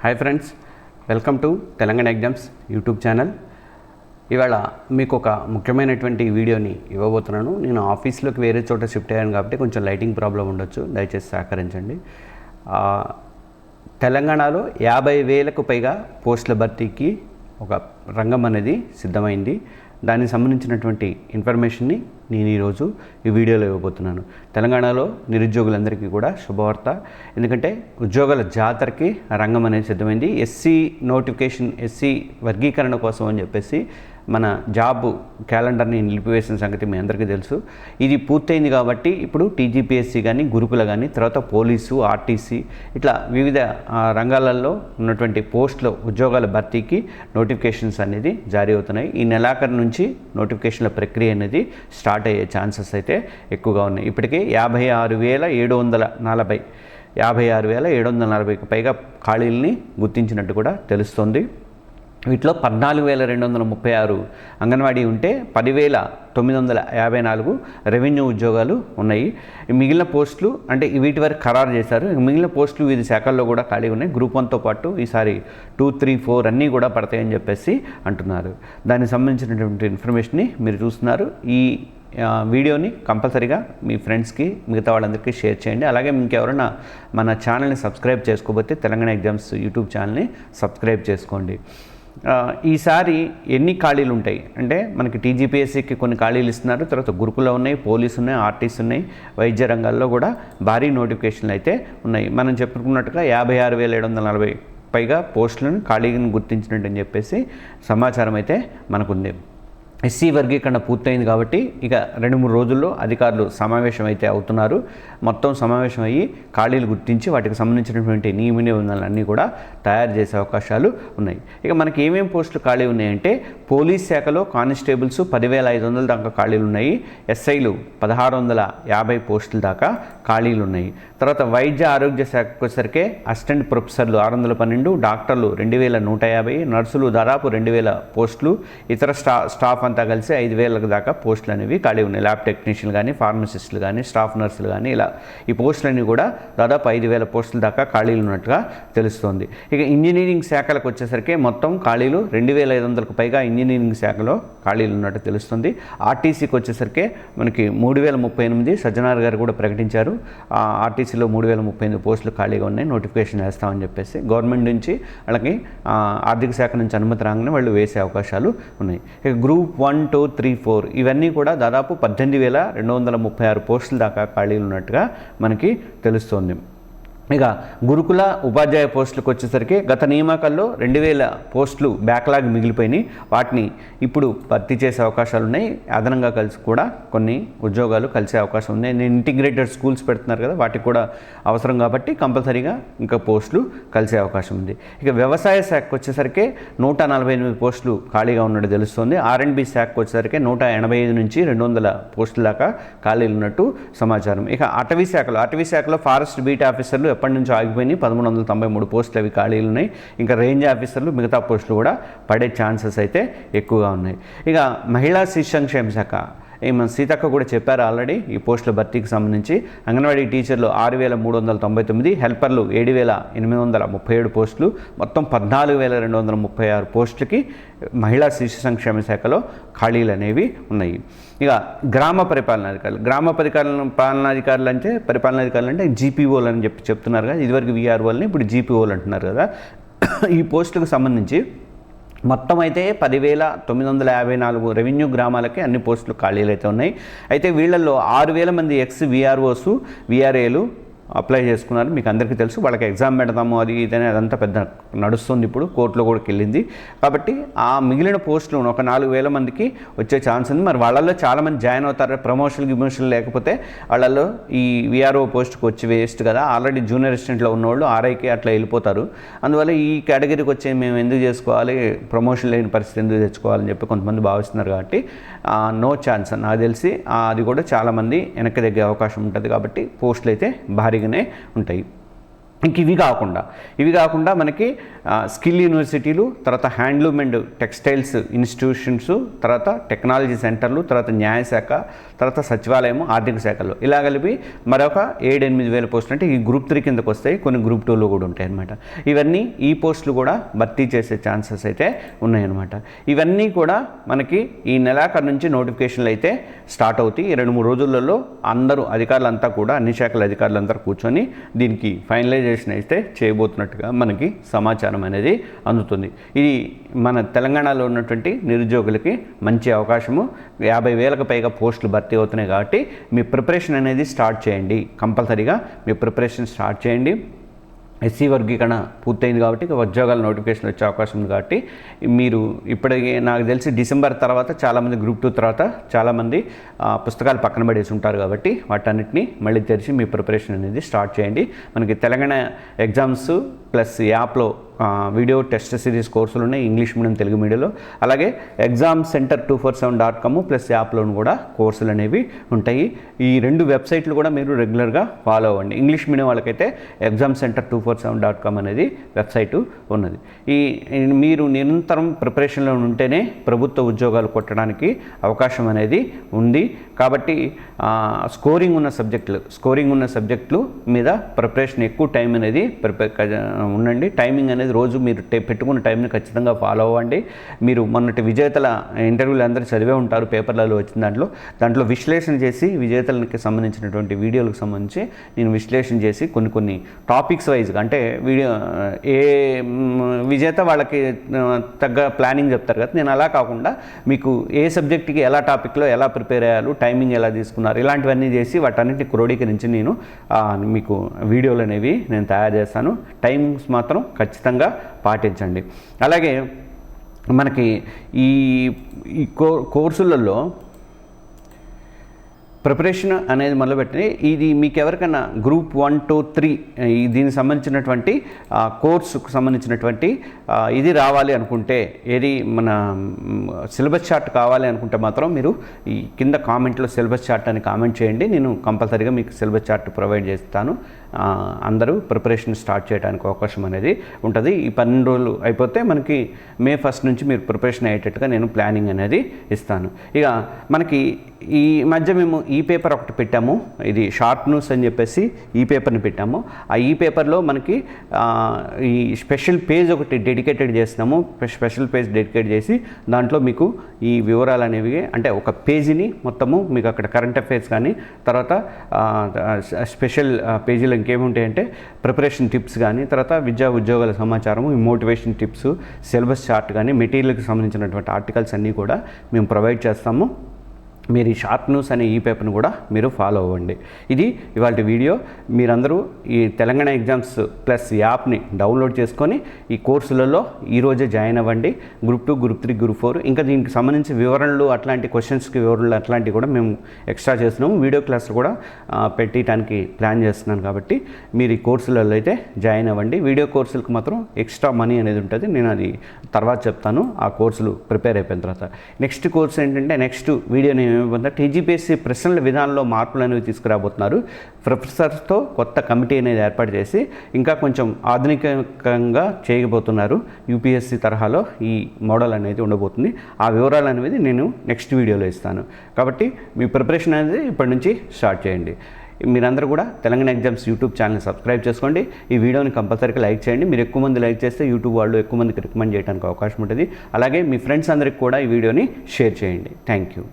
Hi friends welcome to Telangana exams YouTube channel. ఇవాళ మీకు ఒక ముఖ్యమైనటువంటి వీడియోని ఇవ్వబోతున్నాను. నేను ఆఫీస్లోకి వేరే చోట షిఫ్ట్ అయ్యాను కాబట్టి కొంచెం లైటింగ్ ప్రాబ్లం ఉండొచ్చు దయచేసి సహకరించండి. తెలంగాణలో యాభై వేలకు పైగా పోస్టుల భర్తీకి ఒక రంగం అనేది సిద్ధమైంది. దానికి సంబంధించినటువంటి ఇన్ఫర్మేషన్ని నేను ఈరోజు ఈ వీడియోలో ఇవ్వబోతున్నాను. తెలంగాణలో నిరుద్యోగులందరికీ కూడా శుభవార్త. ఎందుకంటే ఉద్యోగాల జాతరకి ఆ రంగం అనేది సిద్ధమైంది. ఎస్సీ నోటిఫికేషన్ ఎస్సీ వర్గీకరణ కోసం అని చెప్పేసి మన జాబ్ క్యాలెండర్ని నిలిపివేసిన సంగతి మీ అందరికీ తెలుసు. ఇది పూర్తయింది కాబట్టి ఇప్పుడు టీజీపీఎస్సీ కానీ గురుకుల కానీ తర్వాత పోలీసు ఆర్టీసీ ఇట్లా వివిధ రంగాలలో ఉన్నటువంటి పోస్టుల ఉద్యోగాల భర్తీకి నోటిఫికేషన్స్ అనేది జారీ అవుతున్నాయి. ఈ నెలాఖరు నుంచి నోటిఫికేషన్ల ప్రక్రియ అనేది స్టార్ట్ అయ్యే ఛాన్సెస్ అయితే ఎక్కువగా ఉన్నాయి. ఇప్పటికే యాభై ఆరు వేల ఏడు వందల నలభై యాభై ఆరు వేల ఏడు వందల నలభైకి పైగా ఖాళీలని గుర్తించినట్టు కూడా తెలుస్తోంది. వీటిలో పద్నాలుగు వేల రెండు వందల ముప్పై ఆరు అంగన్వాడీ ఉంటే పదివేల తొమ్మిది వందల యాభై నాలుగు రెవెన్యూ ఉద్యోగాలు ఉన్నాయి. మిగిలిన పోస్టులు అంటే వీటి వరకు ఖరారు చేశారు. మిగిలిన పోస్టులు వివిధ శాఖల్లో కూడా ఖాళీ ఉన్నాయి. గ్రూప్ వన్తో పాటు ఈసారి టూ త్రీ ఫోర్ అన్నీ కూడా పడతాయని చెప్పేసి అంటున్నారు. దానికి సంబంధించినటువంటి ఇన్ఫర్మేషన్ని మీరు చూస్తున్నారు. ఈ వీడియోని కంపల్సరీగా మీ ఫ్రెండ్స్కి మిగతా వాళ్ళందరికీ షేర్ చేయండి. అలాగే ఇంకెవరైనా మన ఛానల్ని సబ్స్క్రైబ్ చేసుకోకపోతే తెలంగాణ ఎగ్జామ్స్ యూట్యూబ్ ఛానల్ని సబ్స్క్రైబ్ చేసుకోండి. ఈసారి ఎన్ని ఖాళీలు ఉంటాయి? అంటే మనకి టీజీపీఎస్సీకి కొన్ని ఖాళీలు ఇస్తున్నారు. తర్వాత గురుకుల ఉన్నాయి పోలీసు ఉన్నాయి ఆర్టీస్ ఉన్నాయి. వైద్య రంగాల్లో కూడా భారీ నోటిఫికేషన్లు అయితే ఉన్నాయి. మనం చెప్పుకున్నట్టుగా యాభై ఆరు వేల ఏడు వందల నలభై పైగా పోస్టులను ఖాళీలను గుర్తించినట్టు అని చెప్పేసి సమాచారం అయితే మనకుంది. ఎస్సీ వర్గీకరణ పూర్తయింది కాబట్టి ఇక రెండు మూడు రోజుల్లో అధికారులు సమావేశం అయితే అవుతున్నారు. మొత్తం సమావేశం అయ్యి ఖాళీలు గుర్తించి వాటికి సంబంధించినటువంటి నియమ నిబంధనలన్నీ కూడా తయారు చేసే అవకాశాలు ఉన్నాయి. ఇక మనకి ఏమేమి పోస్టులు ఖాళీ ఉన్నాయంటే పోలీస్ శాఖలో కానిస్టేబుల్స్ పదివేల ఐదు వందల దాకా ఖాళీలు ఉన్నాయి. ఎస్ఐలు పదహారు వందల యాభై పోస్టుల దాకా ఖాళీలు ఉన్నాయి. తర్వాత వైద్య ఆరోగ్య శాఖకు వచ్చేసరికి అసిస్టెంట్ ప్రొఫెసర్లు ఆరు వందల పన్నెండు డాక్టర్లు రెండు వేల నూట యాభై నర్సులు దాదాపు రెండు వేల పోస్టులు ఇతర స్టా స్టాఫ్ అంతా కలిసి ఐదు వేలకు దాకా పోస్టులు అనేవి ఖాళీ ఉన్నాయి. ల్యాబ్ టెక్నీషియన్లు కానీ ఫార్మసిస్టులు కానీ స్టాఫ్ నర్సులు కానీ ఇలా ఈ పోస్టులన్నీ కూడా దాదాపు ఐదు వేల పోస్టుల దాకా ఖాళీలు ఉన్నట్టుగా తెలుస్తోంది. ఇక ఇంజనీరింగ్ శాఖలకు వచ్చేసరికి మొత్తం ఖాళీలు రెండు వేల ఐదు వందలకు పైగా ఇంజనీరింగ్ శాఖలో ఖాళీలు ఉన్నట్టు తెలుస్తుంది. ఆర్టీసీకి వచ్చేసరికి మనకి మూడు వేల ముప్పై ఎనిమిది సజ్జనార్ గారు కూడా ప్రకటించారు. ఆ ఆర్టీసీలో మూడు వేల ముప్పై ఎనిమిది పోస్టులు ఖాళీగా ఉన్నాయి. నోటిఫికేషన్ వేస్తామని చెప్పేసి గవర్నమెంట్ నుంచి వాళ్ళకి ఆర్థిక శాఖ నుంచి అనుమతి రాగానే వాళ్ళు వేసే అవకాశాలు ఉన్నాయి. ఇక group one two three four ఇవన్నీ కూడా దాదాపు పద్దెనిమిది వేల రెండు వందల ముప్పై ఆరు పోస్టుల దాకా ఖాళీలు ఉన్నట్టుగా మనకి తెలుస్తోంది. ఇక గురుకుల ఉపాధ్యాయ పోస్టులకు వచ్చేసరికి గత నియామకాల్లో రెండు వేల పోస్టులు బ్యాక్లాగ్ మిగిలిపోయినాయి. వాటిని ఇప్పుడు భర్తీ చేసే అవకాశాలు ఉన్నాయి. అదనంగా కలిసి కూడా కొన్ని ఉద్యోగాలు కలిసే అవకాశం ఉంది నేను ఇంటిగ్రేటెడ్ స్కూల్స్ పెడుతున్నారు కదా వాటికి కూడా అవసరం కాబట్టి కంపల్సరీగా ఇంకా పోస్టులు కలిసే అవకాశం ఉంది. ఇక వ్యవసాయ శాఖకు వచ్చేసరికి నూట నలభై ఎనిమిది పోస్టులు ఖాళీగా ఉన్నట్టు తెలుస్తుంది. ఆర్ శాఖకు వచ్చేసరికి నూట ఎనభై ఐదు నుంచి రెండు వందల పోస్టుల దాకా ఖాళీలు ఉన్నట్టు సమాచారం. ఇక అటవీ శాఖలో అటవీ శాఖలో ఫారెస్ట్ బీట్ ఆఫీసర్లు ఎప్పటి నుంచో ఆగిపోయినాయి. పదమూడు వందల తొంభై మూడు పోస్టులు అవి ఖాళీలు ఉన్నాయి. ఇంకా రేంజ్ ఆఫీసర్లు మిగతా పోస్టులు కూడా పడే ఛాన్సెస్ అయితే ఎక్కువగా ఉన్నాయి. ఇక మహిళా శిశు సంక్షేమ శాఖ మన సీతక్క కూడా చెప్పారు ఆల్రెడీ ఈ పోస్టుల భర్తీకి సంబంధించి. అంగన్వాడీ టీచర్లు ఆరు వేల మూడు వందల తొంభై తొమ్మిది హెల్పర్లు ఏడు వేల ఎనిమిది వందల ముప్పై ఏడు పోస్టులు మొత్తం పద్నాలుగు వేల రెండు వందల ముప్పై ఆరు పోస్టులకి మహిళా శిశు సంక్షేమ శాఖలో ఖాళీలు అనేవి ఉన్నాయి. ఇక గ్రామ పరిపాలనాధికారులు గ్రామ పరిపాలన పాలనాధికారులు అంటే పరిపాలనాధికారులు అంటే జీపీఓలు అని చెప్పి చెప్తున్నారు కదా ఇదివరకు విఆర్ఓలని ఇప్పుడు జీపీఓలు అంటున్నారు కదా. ఈ పోస్టులకు సంబంధించి మొత్తం అయితే పదివేల తొమ్మిది వందల యాభై నాలుగు రెవెన్యూ గ్రామాలకి అన్ని పోస్టులు ఖాళీలు అయితే ఉన్నాయి. అయితే వీళ్ళల్లో ఆరు వేల మంది ఎక్స్ విఆర్ఓస్ విఆర్ఏలు అప్లై చేసుకున్నారు. మీకు అందరికీ తెలుసు వాళ్ళకి ఎగ్జామ్ పెడతాము అది ఇదని అదంతా పెద్ద నడుస్తుంది ఇప్పుడు కోర్టులో కూడా వెళ్ళింది కాబట్టి ఆ మిగిలిన పోస్టులు ఒక నాలుగు వేల మందికి వచ్చే ఛాన్స్ ఉంది. మరి వాళ్ళల్లో చాలామంది జాయిన్ అవుతారు ప్రమోషన్ గిమోషన్ లేకపోతే వాళ్ళల్లో ఈ విఆర్ఓ పోస్ట్కి వచ్చి వేస్ట్ కదా. ఆల్రెడీ జూనియర్ అసిస్టెంట్లో ఉన్నవాళ్ళు ఆర్ఐకి అట్లా వెళ్ళిపోతారు. అందువల్ల ఈ కేటగిరీకి వచ్చి మేము ఎందుకు చేసుకోవాలి ప్రమోషన్ లేని పరిస్థితి ఎందుకు తెచ్చుకోవాలని చెప్పి కొంతమంది భావిస్తున్నారు కాబట్టి నో ఛాన్స్. నాకు తెలిసి అది కూడా చాలామంది వెనక్కి తగ్గే అవకాశం ఉంటుంది కాబట్టి పోస్టులు అయితే భారీ భారీగానే ఉంటాయి. ఇంక ఇవి కాకుండా ఇవి కాకుండా మనకి స్కిల్ యూనివర్సిటీలు తర్వాత హ్యాండ్లూమ్ అండ్ టెక్స్టైల్స్ ఇన్స్టిట్యూషన్స్ తర్వాత టెక్నాలజీ సెంటర్లు తర్వాత న్యాయశాఖ తర్వాత సచివాలయం ఆర్థిక శాఖలు. ఇలా కలిపి మరొక ఏడు ఎనిమిది వేల పోస్టులు అంటే ఈ గ్రూప్ త్రీ కిందకు వస్తాయి కొన్ని గ్రూప్ టూలో కూడా ఉంటాయి అనమాట ఇవన్నీ ఈ పోస్టులు కూడా భర్తీ చేసే ఛాన్సెస్ అయితే ఉన్నాయన్నమాట. ఇవన్నీ కూడా మనకి ఈ నెలాఖరు నుంచి నోటిఫికేషన్లు అయితే స్టార్ట్ అవుతాయి. ఈ రెండు మూడు రోజులలో అందరూ అధికారులంతా కూడా అన్ని శాఖల అధికారులంతా కూర్చొని దీనికి ఫైనలైజేషన్ అయితే చేయబోతున్నట్టుగా మనకి సమాచారం అనేది అందుతుంది. ఇది మన తెలంగాణలో ఉన్నటువంటి నిరుద్యోగులకి మంచి అవకాశము. యాభై వేలకు పైగా పోస్టులు భర్తీ అవుతున్నాయి కాబట్టి మీ ప్రిపరేషన్ అనేది స్టార్ట్ చేయండి. కంపల్సరీగా మీ ప్రిపరేషన్ స్టార్ట్ చేయండి. ఎస్సీ వర్గీకరణ పూర్తయింది కాబట్టి ఇక ఉద్యోగాల నోటిఫికేషన్ వచ్చే అవకాశం ఉంది కాబట్టి మీరు ఇప్పటికి నాకు తెలిసి డిసెంబర్ తర్వాత చాలామంది గ్రూప్ టూ తర్వాత చాలామంది పుస్తకాలు పక్కన పడేసి ఉంటారు కాబట్టి వాటన్నిటిని మళ్ళీ తెరిచి మీ ప్రిపరేషన్ అనేది స్టార్ట్ చేయండి. మనకి తెలంగాణ ఎగ్జామ్స్ ప్లస్ యాప్లో వీడియో టెస్ట్ సిరీస్ కోర్సులు ఉన్నాయి ఇంగ్లీష్ మీడియం తెలుగు మీడియంలో. అలాగే exam centre two four seven dot com plus యాప్లోను కూడా కోర్సులు అనేవి ఉంటాయి. ఈ రెండు వెబ్సైట్లు కూడా మీరు రెగ్యులర్గా ఫాలో అవ్వండి. ఇంగ్లీష్ మీడియం వాళ్ళకైతే exam centre two four seven dot com అనేది వెబ్సైటు ఉన్నది. ఈ మీరు నిరంతరం ప్రిపరేషన్లో ఉంటేనే ప్రభుత్వ ఉద్యోగాలు కొట్టడానికి అవకాశం అనేది ఉంది. కాబట్టి స్కోరింగ్ ఉన్న సబ్జెక్టులు స్కోరింగ్ ఉన్న సబ్జెక్టులు మీద ప్రిపరేషన్ ఎక్కువ టైం అనేది ప్రిపేర్ ఉండండి. టైమింగ్ అనేది రోజు మీరు పెట్టుకున్న టైంని ఖచ్చితంగా ఫాలో అవ్వండి. మీరు మొన్నటి విజేతల ఇంటర్వ్యూలు అందరూ చదివే ఉంటారు పేపర్లలో వచ్చిన దాంట్లో. దాంట్లో విశ్లేషణ చేసి విజేతలకి సంబంధించినటువంటి వీడియోలకు సంబంధించి నేను విశ్లేషణ చేసి కొన్ని కొన్ని టాపిక్స్ వైజ్గా అంటే వీడియో ఏ విజేత వాళ్ళకి తగ్గ ప్లానింగ్ చెప్తారు కదా. నేను అలా కాకుండా మీకు ఏ సబ్జెక్ట్కి ఎలా టాపిక్లో ఎలా ప్రిపేర్ అయ్యారు టైమింగ్ ఎలా తీసుకున్నారు ఇలాంటివన్నీ చేసి వాటన్నిటిని క్రోడీకరించి నేను మీకు వీడియోలు అనేవి నేను తయారు చేస్తాను. టైమింగ్స్ మాత్రం ఖచ్చితంగా పాటించండి. అలాగే మనకి ఈ ఈ కో కోర్సులలో ప్రిపరేషన్ అనేది మొదలుపెట్టి ఇది మీకు ఎవరికైనా గ్రూప్ వన్ టూ త్రీ దీనికి సంబంధించినటువంటి కోర్సుకు సంబంధించినటువంటి ఇది రావాలి అనుకుంటే ఏది మన సిలబస్ చార్ట్ కావాలి అనుకుంటే మాత్రం మీరు ఈ కింద కామెంట్లో సిలబస్ చార్ట్ అని కామెంట్ చేయండి. నేను కంపల్సరీగా మీకు సిలబస్ చార్ట్ ప్రొవైడ్ చేస్తాను. అందరూ ప్రిపరేషన్ స్టార్ట్ చేయడానికి అవకాశం అనేది ఉంటుంది. ఈ పన్నెండు రోజులు అయిపోతే మనకి మే ఫస్ట్ నుంచి మీరు ప్రిపరేషన్ అయ్యేటట్టుగా నేను ప్లానింగ్ అనేది ఇస్తాను. ఇక మనకి ఈ మధ్య మేము ఈ పేపర్ ఒకటి పెట్టాము. ఇది షార్ట్ న్యూస్ అని చెప్పేసి ఈ పేపర్ని పెట్టాము. ఆ ఈ పేపర్లో మనకి ఈ స్పెషల్ పేజ్ ఒకటి డెడికేటెడ్ చేసినాము స్పెషల్ పేజ్ డెడికేట్ చేసి దాంట్లో మీకు ఈ వివరాలు అనేవి అంటే ఒక పేజీని మొత్తము మీకు అక్కడ కరెంట్ అఫైర్స్ కానీ తర్వాత స్పెషల్ పేజీలో ఇంకేముంటాయంటే ప్రిపరేషన్ టిప్స్ కానీ తర్వాత విద్యా ఉద్యోగాల సమాచారము ఈ మోటివేషన్ టిప్స్ సిలబస్ చార్ట్ కానీ మెటీరియల్కి సంబంధించినటువంటి ఆర్టికల్స్ అన్నీ కూడా మేము ప్రొవైడ్ చేస్తాము. మీరు ఈ షార్ట్ న్యూస్ అనే ఈ పేపర్ని కూడా మీరు ఫాలో అవ్వండి. ఇది ఇవాళ వీడియో. మీరందరూ ఈ తెలంగాణ ఎగ్జామ్స్ ప్లస్ యాప్ని డౌన్లోడ్ చేసుకొని ఈ కోర్సులలో ఈరోజే జాయిన్ అవ్వండి. Group two group three group four ఇంకా దీనికి సంబంధించి వివరణలు అట్లాంటి క్వశ్చన్స్కి వివరణలు అట్లాంటివి కూడా మేము ఎక్స్ట్రా చేస్తున్నాము వీడియో క్లాసులు కూడా పెట్టడానికి ప్లాన్ చేస్తున్నాను కాబట్టి మీరు ఈ కోర్సులలో అయితే జాయిన్ అవ్వండి. వీడియో కోర్సులకు మాత్రం ఎక్స్ట్రా మనీ అనేది ఉంటుంది. నేను అది తర్వాత చెప్తాను. ఆ కోర్సులు ప్రిపేర్ అయిపోయిన తర్వాత. నెక్స్ట్ కోర్స్ ఏంటంటే నెక్స్ట్ వీడియో నేను ఏమైపోతుందంటే టీజీపీఎస్సీ ప్రశ్నల విధానంలో మార్పులు అనేవి తీసుకురాబోతున్నారు. ప్రొఫెసర్స్తో కొత్త కమిటీ అనేది ఏర్పాటు చేసి ఇంకా కొంచెం ఆధునికంగా చేయబోతున్నారు యూపీఎస్సీ తరహాలో ఈ మోడల్ అనేది ఉండబోతుంది. ఆ వివరాలు అనేది నేను నెక్స్ట్ వీడియోలో ఇస్తాను. కాబట్టి మీ ప్రిపరేషన్ అనేది ఇప్పటి నుంచి స్టార్ట్ చేయండి. మీరందరూ కూడా Telangana exams YouTube channel subscribe చేసుకోండి. ఈ వీడియోని కంపల్సరీగా లైక్ చేయండి. మీరు ఎక్కువ మంది లైక్ చేస్తే యూట్యూబ్ వాళ్ళు ఎక్కువ మందికి రికమెండ్ చేయడానికి అవకాశం ఉంటుంది. అలాగే మీ ఫ్రెండ్స్ అందరికి కూడా ఈ వీడియోని షేర్ చేయండి. Thank you.